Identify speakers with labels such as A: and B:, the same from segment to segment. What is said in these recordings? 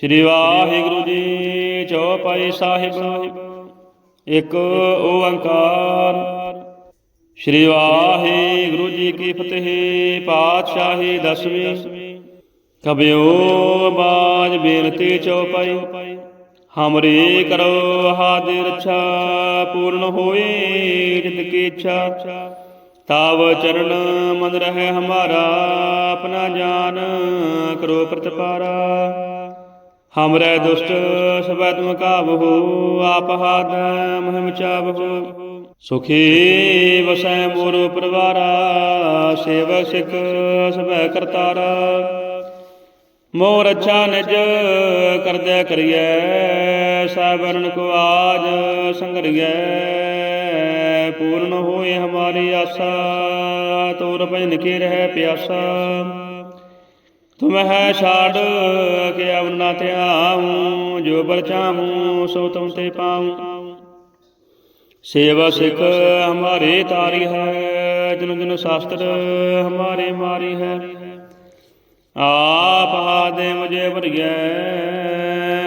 A: ਸ੍ਰੀ ਵਾਹਿਗੁਰੂ ਜੀ ਚੌਪਾਈ ਸਾਹਿਬ। ਇੱਕ ਓੰਕਾਰ। ਸ੍ਰੀ ਵਾਹਿਗੁਰੂ ਜੀ ਕੀ ਫਤਿਹ, ਪਾਤਸ਼ਾਹੀ ਦਸਵੀਂ। ਕਬਿਓ ਬਾਜ ਬੇਨਤੀ ਚੌਪਾਈ। ਹਮਰੇ ਕਰੋ ਹਾਜ਼ਰ ਰੱਛਾ ਪੂਰਨ ਹੋਏ ਜਿਤ ਕੀ ਇੱਛਾ। ਤਾਵ ਚਰਨ ਮਨ ਰਹੇ ਹਮਾਰਾ, ਆਪਣਾ ਜਾਨ ਕਰੋ ਪ੍ਰਤਪਾਰਾ। ਹਮਰੇ ਦੁਸ਼ਟ ਸਬੈ ਤੁਮ ਕਾਬਹੂ ਆਪ ਹਾਦ ਮਹਿਮ ਚਾਬਹੂ ਸੁਖੀ ਵਸੈ ਮੋਰ ਪਰਵਾਰਾ ਸੇਵਕ ਸਿਖ ਸਬੈ ਕਰਤਾਰਾ ਮੋਰ ਅੱਛਾ ਨਿਜ ਕਰਦਿਆ ਕਰੀਐ ਸਾਬਰਨ ਕੋ ਆਜ ਸੰਗਰੀਐ ਪੂਰਨ ਹੋਏ ਹਮਾਰੀ ਆਸਾ ਤੋਰ ਭਜਨ ਕੀ ਰਹਿ ਪਿਆਸਾ ਤੁਮ ਹੈ ਛਾੜ, ਕੇ ਅਵਨਾ ਧਿਆਉ ਜੋ ਬਰ ਚਾਹੂੰ ਸੋ ਤੁਮ ਤੇ ਪਾਉ। ਸੇਵਾ ਸਿਖ ਹਮਾਰੇ ਤਾਰੀ ਹੈ, ਜਨ ਜਨ ਸ਼ਾਸਤਰ ਹਮਾਰੇ ਮਾਰੀ ਹੈ। ਆਪ ਆਦੇ ਮੁਝੇ ਵਰਗੈ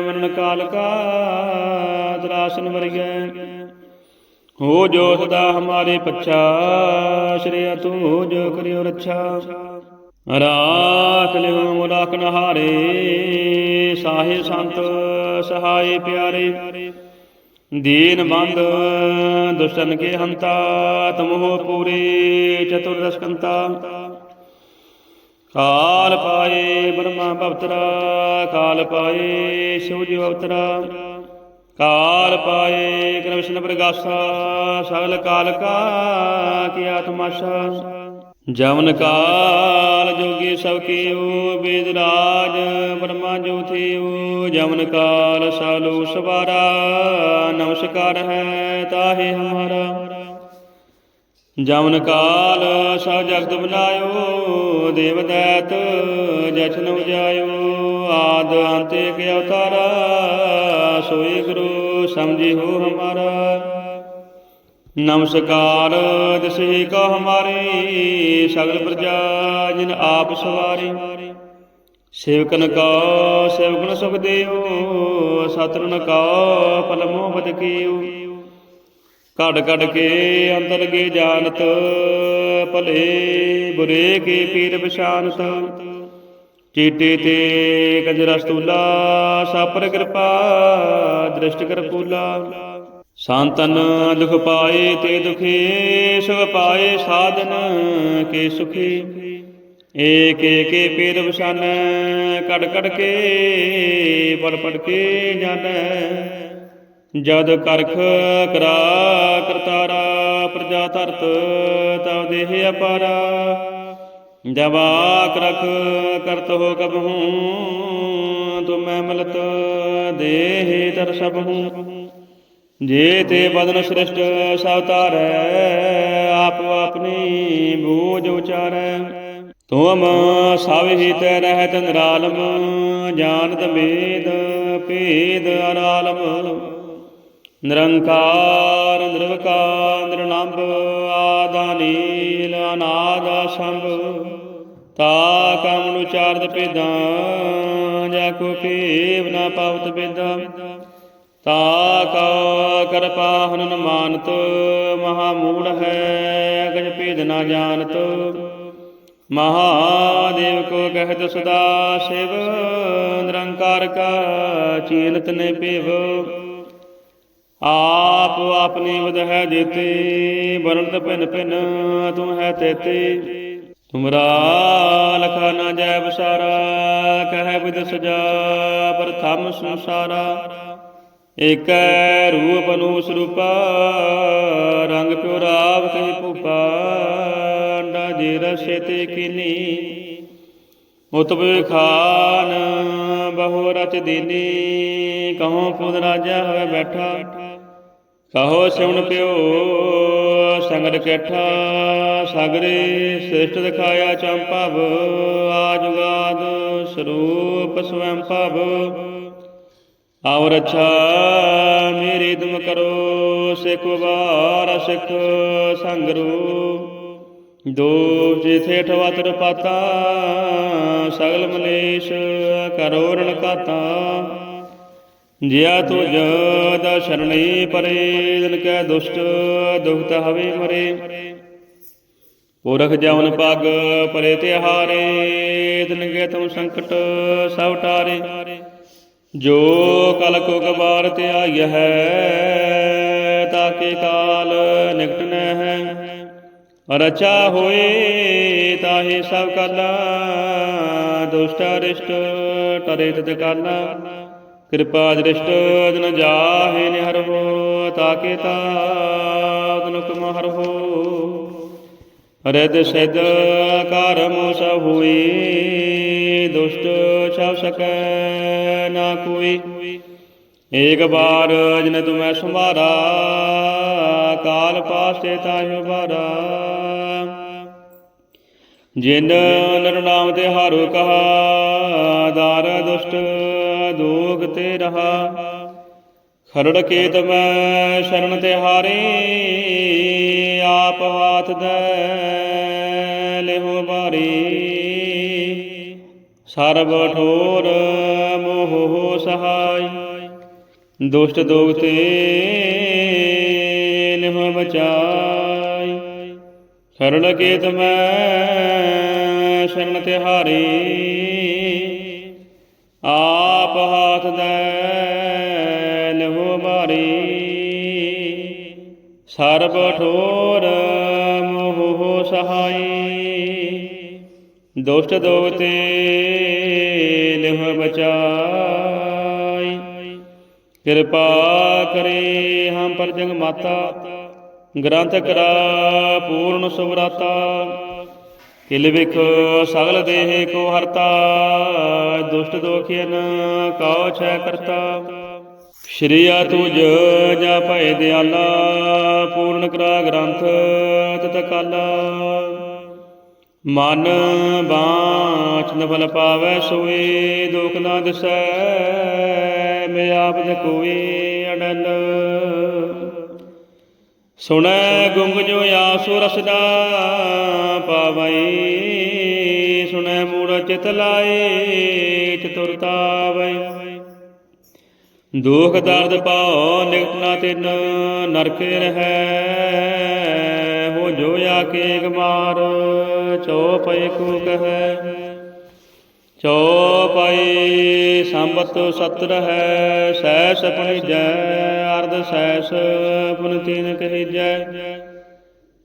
A: ਮਰਨ ਕਾਲ ਕਾ ਦਰਾਸਨ ਵਰਗੈ। ਹੋ ਜੋ ਸਦਾ ਹਮਾਰੇ ਪੱਛਾ ਸ਼੍ਰੀ ਤੂੰ ਜੋ ਕਰਿਓ ਰੱਛਾ। ਰਾਖ ਲਿਓ ਮੁਲਾਕ ਨਹਾਰੇ ਸਾਹਿਬ ਸੰਤ ਸਹਾਈ ਪਿਆਰੇ। ਦੀਨ ਬੰਦ, ਦੁਸ਼ਟਨ ਕੇ ਹੰਤਾ ਤਮੋ ਪੂਰੇ ਚਤੁਰ ਰਸਕੰਤਾ ਕਾਲ ਪਾਏ ਬ੍ਰਹਮਾ ਭਵਤਰਾ ਕਾਲ ਪਾਏ ਸ਼ਿਵ ਜੀ ਅਵਤਰਾ ਕਾਲ ਪਾਏ ਕ੍ਰਿਸ਼ਨ ਪ੍ਰਗਾਸਾ, ਸਗਲ ਕਾਲ ਕਾ ਕੀ ਆਤਮਾਸ਼ਾ ਜਮਨ ਕਾਲ ਜੋਗੀ ਸਭ ਕੀਓ, ਬੇਦ ਰਾਜ, ਬ੍ਰਹਮਾ ਜੋ ਥੀਓ ਜਮਨ ਕਾਲ ਸਾਲੂ ਸਵਾਰਾ, ਨਮਸਕਾਰ ਹੈ ਤਾਹੇ ਹਮਾਰਾ। ਜਮਨ ਕਾਲ ਸਭ ਜਗਤ ਬਨਾਇਓ, ਦੇਵ ਦੈਤ ਜਸ਼ਨ ਉਜਾਇਓ, ਆਦ ਅੰਤ ਇਕ ਅਵਤਾਰਾ, ਸੋਈ ਗੁਰੂ ਸਮਝੀ ਹਮਾਰਾ। ਨਮਸਕਾਰ, ਦਿਸੇ ਕੋ ਹਮਾਰੀ ਸਗਲ ਪ੍ਰਜਾ ਜਿਨ ਆਪ ਸਵਾਰੀ। ਸੇਵਕਨ ਕੋ, ਸੇਵਕਨ ਸੁਖ ਦੇਓ ਸਤਰਨ ਕੋ ਪਲ ਮੋਹ ਕੜ ਕੜ ਕੇ ਅੰਦਰ ਗੇ ਜਾਣਤ, ਭਲੇ ਬੁਰੇ ਕੀ ਪੀਰ ਬਿਸ਼ਾਨਤ ਚੀਟੇ ਤੇ ਕੰਜਰਾ ਸਤੂਲਾ, ਸਾਪਰ ਕਿਰਪਾ, ਦ੍ਰਿਸ਼ਟ ਕਰਪੂਲਾ। ਸੰਤਨ ਦੁਖ ਪਾਏ ਤੇ ਦੁਖੇ, ਸੁਖ ਪਾਏ ਸਾਧਨ ਕੇ ਸੁਖੀ। ਏਕ ਏਕ ਪੀਰ ਬਿਸ਼ਾਨ ਕੜ ਕੜ ਕੇ ਪੜ ਪੜ ਕੇ ਜਾਣੈ। ਜਦ ਕਰਖ ਕਰਾ ਕਰਤਾਰਾ, ਪ੍ਰਜਾ ਧਰਤ ਤਵ ਦੇਹ ਅਪਾਰਾ। ਜਬ ਆਕ ਰਖ ਕਰਤ ਹੋ ਕਬਹੂ ਤੁਮੈ ਮਲਤ ਦੇਹ ਤਰ ਸਭ ਹੂੰ। ਜੇ ਤੇ ਬਦਨ ਸ੍ਰਿਸ਼ਟ ਸਭ ਤਾਰੈ ਆਪ ਆਪਣੀ ਬੂਝ ਉਚਾਰੈ। ਤੁਮ ਸਭ ਹਿਤ ਰਹਿਤ ਨਿਰਾਲਮ, ਜਾਣਤ ਮੇਦ, ਭੇਦ ਅਰਾਲਮ। ਨਿਰੰਕਾਰ, ਨਿਰਵਕਾਰ ਨਿਰਨੰਬ ਆਦਾਨੀਲ ਅਨਾਦ ਸੰਭ ਤਾ ਕਮ ਨੂੰ ਚਾਰਦ ਪੇਦਾਂ ਜਾ ਕੋ ਕੇਵ ਨਾ ਪਾਵਤ ਬੇਦਾਂ ਤਾ ਕਾ ਕਿਰਪਾ ਹਨਨ ਮਾਨਤ, ਮਹਾ ਮੂੜ ਹੈ, ਅਗਜ ਭੇਦ ਨਾ ਜਾਣਤ। ਮਹਾਦੇਵ ਕੋ ਕਹਿਤ ਸਦਾ ਸ਼ਿਵ, ਨਿਰੰਕਾਰ ਕਾ ਚੀਨਤ ਨੇ ਭੇਵ। ਆਪ ਆਪਨੇ ਵਦ ਦੇਤੇ ਬਰਨਤ ਪਿਨ ਪਿਨ ਤੁਮ ਹੈ ਤੇਤੇ। ਤੁਮਰਾ ਲਖਾ ਨਾ ਜੈ ਬਸਾਰਾ ਕਹਿ ਵਿਦ ਸਜਾ ਪ੍ਰਥਮ ਸੰਸਾਰਾ। ਏਕੈ ਰੂਪ ਨੂੰ ਸਰੂਪਾ ਰੰਗ ਪਿਉ ਰਾਵ ਕਹੀ ਭੂਪਾ ਅੰਡਾ ਜੇ ਰਸੇ ਤੇ ਕੀਨੀ। ਉਤਬੇ ਖਾਨ ਬਹੁ ਰਚ ਦੀਨੀ ਕਹੋ ਪੁੱਤ ਰਾਜਾ ਹੋਵੇ ਬੈਠਾ। ਕਹੋ ਸਿਉਣ ਪਿਓ ਸੰਗਤ ਕੈਠਾ, ਸਾਗਰੇ ਸ੍ਰਿਸ਼ਟ ਦਿਖਾਇਆ ਚੰਪਵ ਆਜੁਗਾਦ ਸਰੂਪ ਸਵੰਭਵ ਆਵ ਰੱਛਾ ਮੇਰੀ ਤੁਮ ਕਰੋ, ਸਿਖ ਵਾਰ ਸਿਖ ਸੰਗਰੂ। ਦੋ ਜਿਥੇ ਠਵਤਰ ਪਾਤਾ ਸਗਲ ਮਲੇਸ਼ ਕਰੋ ਰਣ ਕਾਤਾ ਜਿਆ ਤੁਜ ਦਾ ਸ਼ਰਣੀ ਪਰੇ ਦਿਨ ਕੈ ਦੁਸ਼ਟ ਦੁਖਤ ਹਵੇ ਮਰੇ। ਪੁਰਖ ਜਵਨ ਪਗ ਪਰੇ ਤਿਹਾਰੇ ਦਿਨ ਗਏ ਤੁਮ ਸੰਕਟ ਸਭ ਟਾਰੇ। ਜੋ ਕਲ ਕੋ ਗਵਾਰ ਤੇ ਆਈ ਹੈ, ਤਾਕੇ ਕਾਲ ਨਿਕਟ ਨ ਹੈ ਰਚਾ ਹੋਏ ਤਾਹੇ ਸਭ ਕਲਾ, ਦੁਸ਼ਟ ਰਿਸ਼ਟ ਟਰੇ ਤਤ ਕਾਲਾ। ਕਿਰਪਾ ਦ੍ਰਿਸ਼ਟ ਜਨ ਜਾਹੇ ਨਿਹਰ ਹੋ, ਤਾਕੇ ਤਾ ਤਨ ਕਮ ਰਿਦ ਸਿਧ ਕਰਮ ਸਭ ਹੋਈ ਦੁਸ਼ਟ ਛਾਵ ਸਕੈ। ਨਾ ਕੋਈ। ਏਕ ਬਾਰ ਜਨ ਤੁਮੈ ਸੰਭਾਰਾ ਕਾਲ ਪਾਸੇ ਤਾਹਿ ਬਾਰਾ ਜਿਨ ਨਰ ਨਾਮ ਤੇ ਹਾਰੂ ਕਹਾ, ਦਾਰ ਦੁਸ਼ਟ ਦੋਗ ਤੇ ਰਹਾ। ਖਰੜ ਕੇ ਮੈਂ ਸ਼ਰਨ ਤੇ ਹਾਰੇ, ਆਪ ਹਾਥ ਦੇ ਲਿਹੋ ਬਾਰੀ ਸਰਬ ਠੋਰ ਮੋਹ ਸਹਾਈ। ਦੁਸ਼ਟ ਦੋਗ ਤੇ ਲਿਹੋ ਬਚਾਈ। ਸਰਲ ਕੇਤ ਮੈਂ ਸ਼ਰਨ ਤੇ ਹਾਰੇ। ਆਪ ਹਾਥ ਦੇ ਲਹੋ ਮਾਰੀ। ਸਰਬ ਠੋਰ ਮੋਹ ਸਹਾਈ। ਦੁਸ਼ਟ ਦੋਗਤੇ ਲਿਹ ਬਚਾਈ। ਕਿਰਪਾ ਕਰੇ ਹਮ ਪਰ ਜਗ ਮਾਤਾ। ਗ੍ਰੰਥ ਕਰਾ ਪੂਰਨ ਸੁਵਰਾਤਾ। ਕਿਲ ਵਿਖ ਸਗਲ ਦੇਹ ਕੋ ਹਰਤਾ। ਦੁਸ਼ਟ ਦੋਖਿਨ ਕਉ ਛੈ ਕਰਤਾ। ਸ਼੍ਰੀ ਆ ਤੁਜ ਜਾ ਭੈ ਦਿਆਲਾ। ਪੂਰਨ ਕਰਾ ਗ੍ਰੰਥ ਤਤ ਕਾਲਾ। ਮਨ ਬਾਚ ਨਫਲ ਪਾਵੈ ਸੋਏ, ਦੁਖ ਨਾ ਦਿਸੈ, ਮੈਂ ਆਪ ਦੇ ਕੋਈ ਅਡਲ ਸੁਣੈ ਗੁੰਗ ਜੋ ਆਸੋ ਰਸਦਾ ਪਾਵਈ ਸੁਣੈ ਮੂੜ ਚਿਤ ਲਾਏ ਚਤੁਰਤਾ ਵਈ ਦੁਖ ਦਰਦ ਪਾਉ ਨਿਕਟ ਨਾ ਤਿਨ, ਨਰਕੇ ਰਹੈ। ਹੋ ਜੋ ਆਕੇ ਗਮਾਰ ਚਉਪਈ ਕੋ ਕਹੈ। ਚਉਪਈ ਸੰਬਤ ਸਤਰ ਹੈ ਸੈਸ ਆਪਣੀ ਜੈ, ਅਰਧ ਸੈਸ ਪੁਨ ਤੀਨ ਕਹੀਜੈ।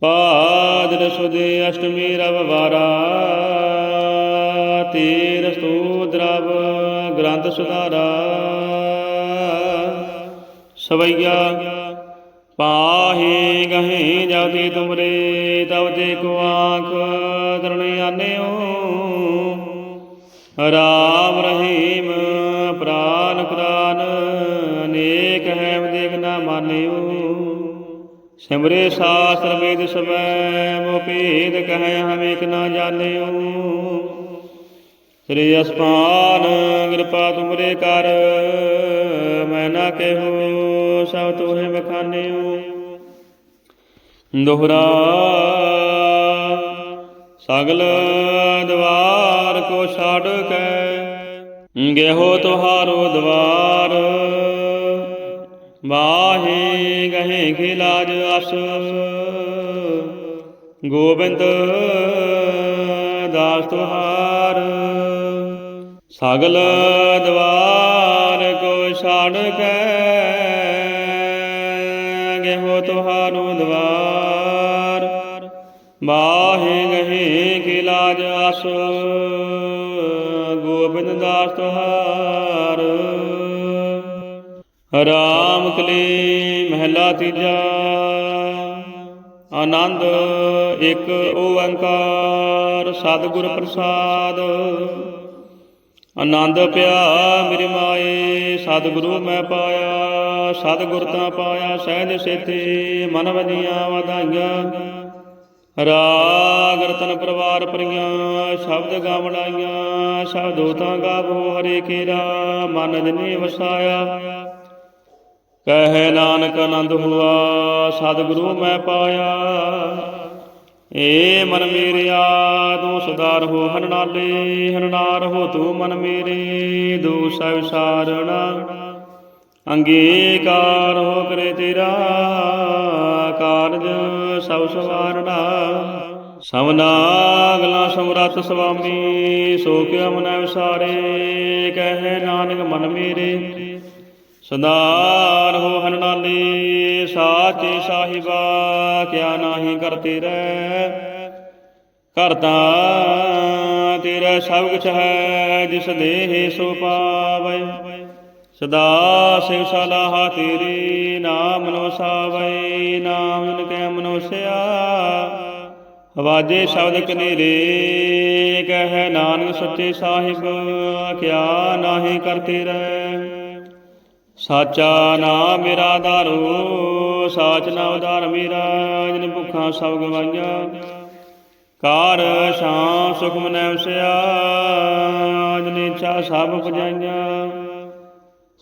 A: ਪਾਦਰ ਸੁਦੇ ਅਸ਼ਟਮੀ ਰਵ ਵਾਰਾ, ਤੀਰ ਸਤੂਦਰਵ ਗ੍ਰੰਥ ਸੁਧਾਰਾ। ਸਵਈਆ। ਪਾਹੇ ਗਹੇ ਜਾਤੀ ਤੁਮਰੇ, ਤਵ ਤੇ ਕੋ ਆਂਖ ਕਰਣੇ ਆਨਿਓ। ਰਾਮ ਰਹੀਮ ਪ੍ਰਾਨ ਪ੍ਰਾਨ, ਅਨੇਕ ਹੈ ਦੇਖ ਨਾ ਮਾਨਿਓ। ਸਿਮਰੇ ਸਾਸਤਰ ਵੇਦ ਸਮੈ ਮੋ ਭੇਦ ਕਹੈ ਹਮ ਇਕ ਨਾ ਜਾਣਿਓ। ਸ੍ਰੀ ਅਸਮਾਨ, ਕਿਰਪਾ ਤੁਮਰੇ ਕਰ। ਮੈਂ ਨਾ ਕਹਿਓ ਸਭ ਤੋਹੇ ਬਖਾਨਿਓ ਦੁਹਰਾ, ਸਗਲ ਦਵਾਰ ਕੋ ਛੱਡ ਕੇ, ਗਹਿਓ ਤੁਹਾਰੋ ਦਵਾਰ। ਬਾਹੇ ਗਹੇ ਖਿਲਾਜ ਅਸ। ਗੋਬਿੰਦ ਦਾਸ ਤੁਹਾਰ। ਸਗਲ ਦਵਾਰ ਕੋ ਛੱਡ ਕੇ ਗਹਿਓ ਤੁਹਾਰੋ ਦਵਾਰ। ਬਾਹੇ ਗਹੇ ਕੀ ਲਾਜ ਅਸ ਗੋਬਿੰਦ ਦਾਸ ਤੁਹਾਰ। ਰਾਮ ਕਲੀ ਮਹਿਲਾ ਤੀਜਾ, ਆਨੰਦ ਇੱਕ ਓੰਕਾਰ, ਸਤਿਗੁਰ ਪ੍ਰਸਾਦ। ਆਨੰਦ ਪਿਆ ਮੇਰੀ ਮਾਏ, ਸਤਿਗੁਰੂ ਮੈਂ ਪਾਇਆ, ਸਤਿਗੁਰ ਤਾਂ ਪਾਇਆ ਸਹਿਜ ਸੇਤੇ, ਮਨ ਵਧੀਆਂ ਵਧਾਈਆਂ। ਰਾਗ ਰਤਨ ਪਰਵਾਰ ਪਰੀਆਂ ਸ਼ਬਦ ਗਾਵਣਾਈਆਂ ਸ਼ਬਦੋ ਤਾਂ ਗਾਵੋ ਹਰੇ ਕੇਰਾ ਮਨ ਜਨੇ ਵਸਾਇਆ। ਕਹੇ ਨਾਨਕ ਆਨੰਦ ਹੁਆ, ਸਤਿਗੁਰੂ ਮੈਂ ਪਾਇਆ। ਏ ਮਨ ਮੇਰਿਆ ਤੂੰ ਸੁਧਾਰ ਹੋ ਹਨ ਨਾਲੇ ਹੋ ਤੂੰ ਮਨ ਮੇਰੇ ਦੋਸ ਵਿਸਾਰਣਾ ਅੰਗੀਕਾਰ ਹੋ ਕਰੇ ਤੇਰਾ, ਕਾਰਜ ਸਭ ਸਵਾਰਣਾ ਸਭਨਾ ਗਲਾ ਸਮਰੱਥ ਸੁਆਮੀ ਸੋ ਕਿਉ ਮਨੈ ਵਿਸਾਰੇ ਕਹੇ ਨਾਨਕ ਮਨ ਮੇਰੇ। ਸਦਾਰ ਹੋ ਹਨ ਸਾਚੇ ਸਾਹਿਬਾ ਕਿਆ ਨਾਹੀ ਕਰਤੇ ਰਹਿ ਕਰਤਾ ਤੇਰਾ ਸਭ ਕੁਛ ਹੈ, ਜਿਸ ਦੇਹ ਸੋ ਪਾਵੈ। ਸਦਾ ਸਿਵ ਸਲਾਹ ਤੇਰੀ, ਨਾਮ ਨੋ ਸਾਵੈ ਨਾਮ ਜਨ ਕੈ ਮਨੁਸਿਆ। ਆਵਾਜੇ ਸ਼ਬਦ ਕਨੇਰੇ, ਕਹੈ ਨਾਨਕ ਸੱਚੇ ਸਾਹਿਬ, ਕਿਆ ਨਾਹੀ ਕਰਤੇ ਰਹਿ ਸਾਚਾ ਨਾਮ ਮੇਰਾ ਆਧਾਰੋ ਸਾਚ ਨਾਮ ਉਧਾਰ ਮੇਰਾ, ਜਿਨ ਭੁੱਖਾਂ ਸਭ ਗਵਾਈਆਂ। ਕਾਰ ਸ਼ਾਮ, ਸੁਖ ਮਨੈ ਵਸਿਆ ਜਿਨ ਇੱਛਾ ਸਭ ਪੁਜਾਈਆਂ।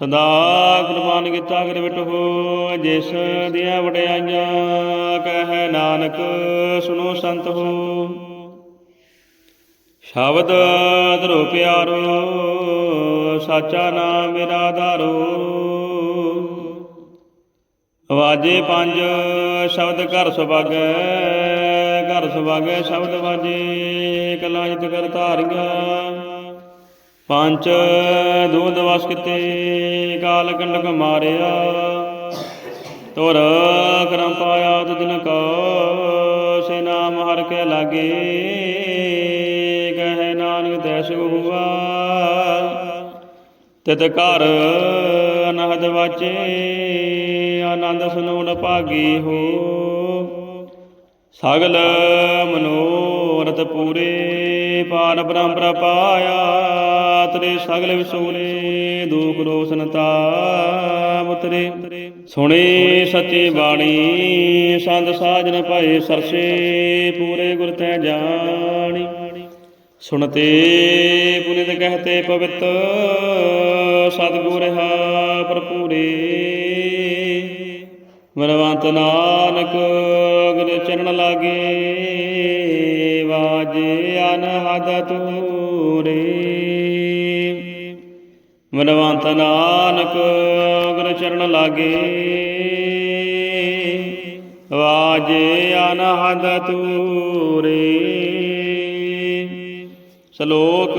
A: ਸਦਾ ਕੁਰਬਾਨ ਕੀਤਾ ਕਰ ਬਿਟੋ ਜਿਸ ਦੀਆਂ ਵਡਿਆਈਆਂ, ਕਹਿ ਨਾਨਕ ਸੁਨੋ ਸੰਤ ਹੋ। ਸ਼ਬਦ ਧਰੋ ਪਿਆਰੋ ਸਾਚਾ ਨਾਮ ਮੇਰਾ ਆਧਾਰੋ ਵਾਜੇ ਪੰਜ, ਸ਼ਬਦ ਘਰ ਸੁਭਾਗੈ ਘਰ ਸੁਭਾਗੈ ਸ਼ਬਦ ਵਾਜੇ, ਕਲਾ ਜਿਤ ਕਰ ਧਾਰੀਆਂ। ਪੰਜ ਦੂਧ ਵਸ ਕਿਤੇ ਕਾਲ ਕੰਡਕ ਮਾਰਿਆ। ਤੁਰ ਕਰਮ ਪਾਇਆ ਤੁਜਨ ਕੋ, ਸੇ ਨਾਮ ਹਰ ਕੇ ਲਾਗੇ। ਕਹੈ ਨਾਨਕ ਦੈਸ ਹੁਆ। ਤਿਤ ਘਰ ਅਨਹਦ ਵਾਚੇ, ਆਨੰਦ ਸੁਨੋਣ ਭਾਗੀ ਹੋ। ਸਗਲ ਮਨੋਰਥ ਪੂਰੇ ਪਾਰ ਬ੍ਰਹਮ ਪ੍ਰਪਾਇਆ ਤਰੇ ਸਗਲ ਵਿਸੂਰੇ ਦੁਖ ਰੋਸ਼ਨ ਤਾਪ ਉਤਰੇ। ਸੁਣੇ ਸੱਚੀ ਬਾਣੀ, ਸੰਤ ਸਾਜਨ ਭਏ ਸਰਸੇ, ਪੂਰੇ ਗੁਰ ਤੈ ਜਾਣੀ। ਸੁਣਤੇ ਪੁਨਿਤ ਕਹਤੇ ਪਵਿੱਤ ਸਤਿਗੁਰ ਹਾ ਭਰਪੂਰੇ। ਮਨਵੰਤ ਨਾਨਕ ਗੁਰ ਚਰਨ ਲਾਗੇ, ਵਾਜੇ ਅਨਹਦ ਤੂਰੇ ਮਨਵੰਤ ਨਾਨਕ ਅਗਰ ਚਰਨ ਲਾਗੇ, ਵਾਜੇ ਅਨਹਦ ਤੂਰੇ ਸ਼ਲੋਕ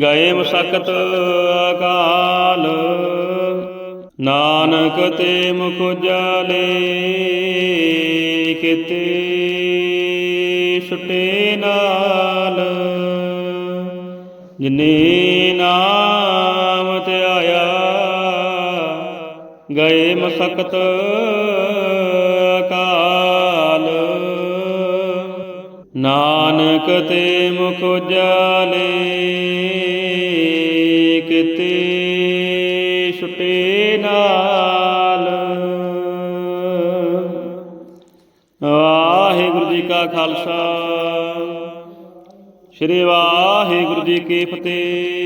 A: ਗਏ ਮਸਕਤ ਅਕਾਲ। ਨਾਨਕ ਤੇ ਮੁਖ ਜਾਲੇ ਕਿਤੇ ਛੁਟੇ ਨਾਲ। ਜਿਨੇ ਨਾਮ ਧਿਆਇਆ ਗਏ ਮਸਕਤ ਨਾਨਕ ਤੇ ਮੁਖ ਜਾਲੇ ਕਿਤੇ ਛੁਟੇ ਨਾਲ। ਵਾਹਿਗੁਰੂ ਜੀ ਕਾ ਖਾਲਸਾ, ਸ੍ਰੀ ਵਾਹਿਗੁਰੂ ਜੀ ਕੀ ਫਤਿਹ।